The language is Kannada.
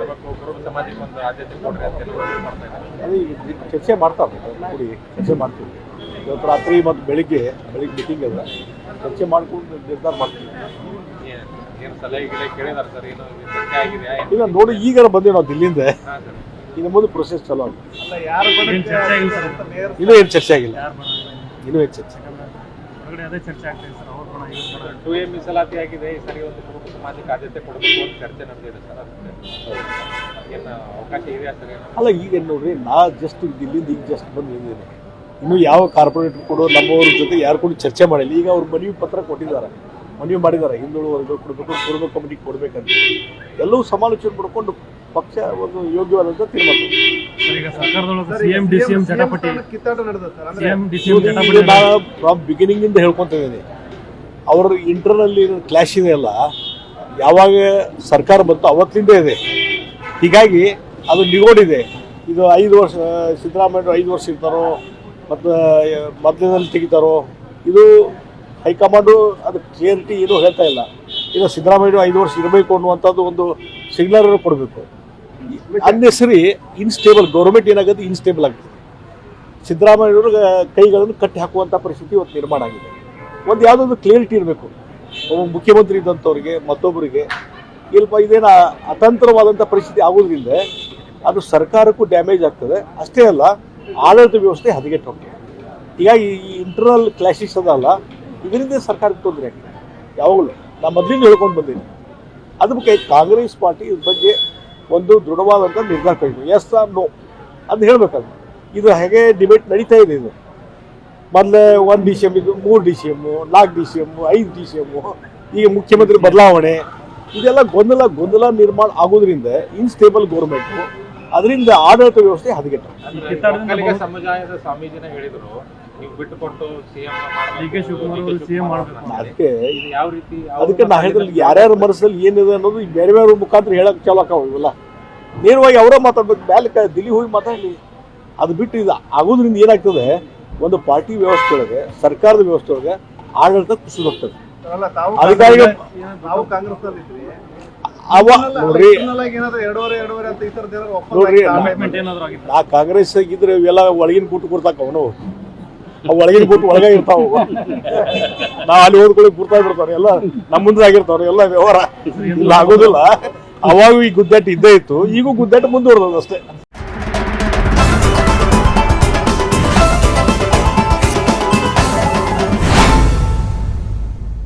ಮಾಡ್ಬೇಕು ಕುರುಬ ಸಮಾಜಕ್ಕೆ ಒಂದು ಆದ್ಯತೆ ಕೊಡ್ರಿ ಅಂತ ಎಲ್ಲ ಮಾಡ್ತಾ ಇದ್ದಾರೆ. ಚರ್ಚೆ ಮಾಡ್ತಾರೆ ಕೂಡಿ ಚರ್ಚೆ ಮಾಡ್ತೀವಿ. ಇವತ್ತು ರಾತ್ರಿ ಮತ್ತು ಬೆಳಿಗ್ಗೆ ಬೆಳಿಗ್ಗೆ ಮೀಟಿಂಗ್ ಅದ ಚರ್ಚೆ ಮಾಡ್ಕೊಂಡು ನಿರ್ಧಾರ ಮಾಡ್ತೀವಿ. ಏನು ಸಲಹೆ ಗಿಲಹೆ ಕೇಳಿದಾರೆ ಸರ್? ಏನು ಇದು ಚರ್ಚೆ ಆಗಿದೆಯಾ? ಇಲ್ಲ ನೋಡಿ ಈಗ ಬಂದೀವಿ ನಾವು ದಿಲ್ಲಿಂದ. ಹಾಂ ಸರ್. ಇನ್ನು ಮುಂದೆ ಪ್ರೊಸೆಸ್ ಚಲೋ ಆಗುತ್ತೆ. ಏನ್ ಚರ್ಚೆ ಆಗಿಲ್ಲ ಸರ್? ಇನ್ನೂ ಏನು ಚರ್ಚೆ ಆಗಿಲ್ಲ. ಇನ್ನೂ ಏನು ಚರ್ಚೆ? ಹೊರಗಡೆ ಅದೇ ಚರ್ಚೆ ಆಗ್ತಿದೆ ಸರ್ ಅವ್ರ ಬಣ ಇವ್ರ ಬಣ ಟು ಎ ಮೀಸಲಾತಿ ಆಗಿದೆ ಈ ಸರಿ ಒಂದು ಕುರುಬ ಸಮಾಜಕ್ಕೆ ಆದ್ಯತೆ ಕೊಡಬೇಕು ಅಂತ ಚರ್ಚೆ ನಡೆದಿದೆ ಸರ್ ಅದಕ್ಕೆ. ಏನು ಅವಕಾಶ ಇದೆಯಾ ಸರ್ ಅಲ್ಲ ಈಗ ನೋಡ್ರಿ ನಾ ಜಸ್ಟ್ ಇಲ್ಲಿಂದ ಈಗ ಜಸ್ಟ್ ಬಂದು ಇನ್ನು ಯಾವ ಕಾರ್ಪೊರೇಟ್ ಕೂಡ ನಮ್ಮವ್ರ ಜೊತೆ ಯಾರು ಕೂಡ ಚರ್ಚೆ ಮಾಡಿಲ್ಲ. ಈಗ ಅವ್ರು ಮನವಿ ಪತ್ರ ಕೊಟ್ಟಿದ್ದಾರೆ. ಮನವಿ ಮಾಡಿದ್ದಾರೆ. ಹಿಂದುಳು ವರ್ಗ ಕೊಡಬೇಕು ಕುರುಬ ಕಮಿಟಿಗೆ ಕೊಡ್ಬೇಕಂತ. ಎಲ್ಲವೂ ಸಮಾಲೋಚನೆ ಮಾಡ್ಕೊಂಡು ಪಕ್ಷ ಒಂದು ಯೋಗ್ಯವಾದಂಥ ತೀರ್ಮಾನ ಈಗ ಫ್ರಮ್ ಬಿಗಿನಿಂಗ್ ಇಂದ ಹೇಳ್ಕೊಂತ ಇದ್ದೀನಿ ಅವ್ರ ಇಂಟರ್ನಲ್ಲಿ ಕ್ಲಾಶ್ ಇದೆ ಅಲ್ಲ ಯಾವಾಗ ಸರ್ಕಾರ ಬಂತು ಅವತ್ತಿಂದ ಇದೆ. ಹೀಗಾಗಿ ಅದು ನಿಗೋಡಿದೆ ಇದು. ಐದು ವರ್ಷ ಸಿದ್ದರಾಮಯ್ಯ ಐದು ವರ್ಷ ಇರ್ತಾರೋ ಮತ್ತು ಮಧ್ಯದಲ್ಲಿ ತೆಗಿತಾರೋ ಇದು ಹೈಕಮಾಂಡು ಅದು ಕ್ಲಿಯರಿಟಿ ಏನೂ ಹೇಳ್ತಾ ಇಲ್ಲ. ಇದು ಸಿದ್ದರಾಮಯ್ಯ ಐದು ವರ್ಷ ಇರಬೇಕು ಅನ್ನುವಂಥದ್ದು ಒಂದು ಸಿಗ್ನಲ್ ಕೊಡಬೇಕು. ಅನ್ನೆಸರಿ ಇನ್ಸ್ಟೇಬಲ್ ಗೌರ್ಮೆಂಟ್ ಏನಾಗುತ್ತೆ ಇನ್ಸ್ಟೇಬಲ್ ಆಗುತ್ತೆ ಸಿದ್ದರಾಮಯ್ಯವ್ರ ಕೈಗಳನ್ನು ಕಟ್ಟಿ ಹಾಕುವಂಥ ಪರಿಸ್ಥಿತಿ ಇವತ್ತು ನಿರ್ಮಾಣ ಆಗಿದೆ. ಒಂದು ಯಾವುದೊಂದು ಕ್ಲಿಯರಿಟಿ ಇರಬೇಕು. ಒಬ್ಬ ಮುಖ್ಯಮಂತ್ರಿ ಇದ್ದಂಥವ್ರಿಗೆ ಮತ್ತೊಬ್ಬರಿಗೆ ಇಲ್ಪ ಇದೇನು ಅತಂತ್ರವಾದಂಥ ಪರಿಸ್ಥಿತಿ ಆಗೋದ್ರಿಂದ ಅದು ಸರ್ಕಾರಕ್ಕೂ ಡ್ಯಾಮೇಜ್ ಆಗ್ತದೆ. ಅಷ್ಟೇ ಅಲ್ಲ, ಆಡಳಿತ ವ್ಯವಸ್ಥೆ ಹದಗೆಟ್ಟು ಹೋಗ್ತದೆ ಹೀಗಾಗಿ ಈ ಇಂಟರ್ನಲ್ ಕ್ಲಾಶಸ್ ಅದಲ್ಲ ಇದರಿಂದ ಸರ್ಕಾರಕ್ಕೆ ತೊಂದರೆ ಆಗ್ತದೆ ಯಾವಾಗಲೂ ನಾನು ಮೊದಲಿಂದ ಹೇಳ್ಕೊಂಡು ಬಂದೀನಿ ಅದಕ್ಕೆ ಕಾಂಗ್ರೆಸ್ ಪಾರ್ಟಿ ಇದ್ರ ಬಗ್ಗೆ ಒಂದು ದೃಢವಾದಂಥ ನಿರ್ಧಾರ ಕೈಗೊಂಡು ಎಸ್ ಆರ್ ನೋ ಅಂತ ಹೇಳ್ಬೇಕದು. ಇದು ಹೇಗೆ ಡಿಬೇಟ್ ನಡೀತಾ ಇದೆ ಇದು? ಮೊದಲೇ ಒಂದು ಡಿ ಸಿ ಎಂ ಇದು ಮೂರು ಡಿ ಸಿ ಎಮ್ಮು ನಾಲ್ಕು ಡಿ ಸಿ ಎಮ್ಮು ಐದು ಡಿ ಸಿ ಎಮ್ಮು ಈಗ ಮುಖ್ಯಮಂತ್ರಿ ಬದಲಾವಣೆ, ಇದೆಲ್ಲ ಗೊಂದಲ ಗೊಂದಲ ನಿರ್ಮಾಣ ಆಗೋದ್ರಿಂದ ಇನ್ಸ್ಟೇಬಲ್ ಗೌರ್ಮೆಂಟು ಅದರಿಂದ ಆಡಳಿತ ವ್ಯವಸ್ಥೆ ಹದಗೆಟ್ಟು ಹೇಳಿದ್ರು ಅದಕ್ಕೆ ಇದು ಯಾವ ರೀತಿ ಅವ್ರ ಅದಕ್ಕೆ ನಾ ಹೇಳಿದ್ರಲ್ಲಿ ಯಾರ್ಯಾರ ಮನಸ್ಸಲ್ಲಿ ಏನಿದೆ ಅನ್ನೋದು ಬೇರೆ ಬೇರೆ ಮುಖಾಂತರ ಹೇಳಕ್ ಚಾಲು ಆಕಾವ ಇವೆಲ್ಲ. ನೇರವಾಗಿ ಅವರೇ ಮಾತಾಡ್ಬೇಕು. ಬ್ಯಾಲೆ ಕ ದಿಲ್ಲಿ ಹೋಗಿ ಮಾತಾಡಲಿ. ಅದು ಬಿಟ್ಟು ಇದು ಆಗೋದ್ರಿಂದ ಏನಾಗ್ತದೆ ಒಂದು ಪಾರ್ಟಿ ವ್ಯವಸ್ಥೆ ಒಳಗೆ ಸರ್ಕಾರದ ವ್ಯವಸ್ಥೆ ಒಳಗೆ ಆಡಳಿತ ಕುಸಿದು ಹೋಗ್ತದೆ. ಅಲ್ಲ ತಾವು ಅಧಿಕಾರಿಗಳು ನಾವು ಕಾಂಗ್ರೆಸ್ ಅಲ್ಲಿ ಅವ ನೋಡ್ರಿ. ನೋಡ್ರಿ, ಆಗಿತ್ತಾ? ಏನಾದ್ರು ಆಗಿತ್ತು? ನಾ ಕಾಂಗ್ರೆಸ್ ಇದ್ರೆ ಇವೆಲ್ಲ ಒಳಗಿನ ಕೂಟ ಕೊಡ್ತಾಕವನು ಅವು ಒಳಗಿನ ಕೂಟ ಒಳಗೆ ಇರ್ತಾವ. ನಾ ಅಲ್ಲಿ ಹೋದ್ಕೊಳ್ಳಿ ಗುರ್ತಾ ಬಿಡ್ತಾರ ಎಲ್ಲ ನಮ್ಮ ಮುಂದೆ ಆಗಿರ್ತಾವ್ರೆ ಎಲ್ಲ ವ್ಯವಹಾರ. ಇಲ್ಲ ಆಗೋದಿಲ್ಲ. ಅವಾಗ ಈ ಗುದ್ದಾಟ ಇದ್ದೇ ಇತ್ತು ಈಗೂ ಗುದ್ದಾಟ ಅಷ್ಟೇ.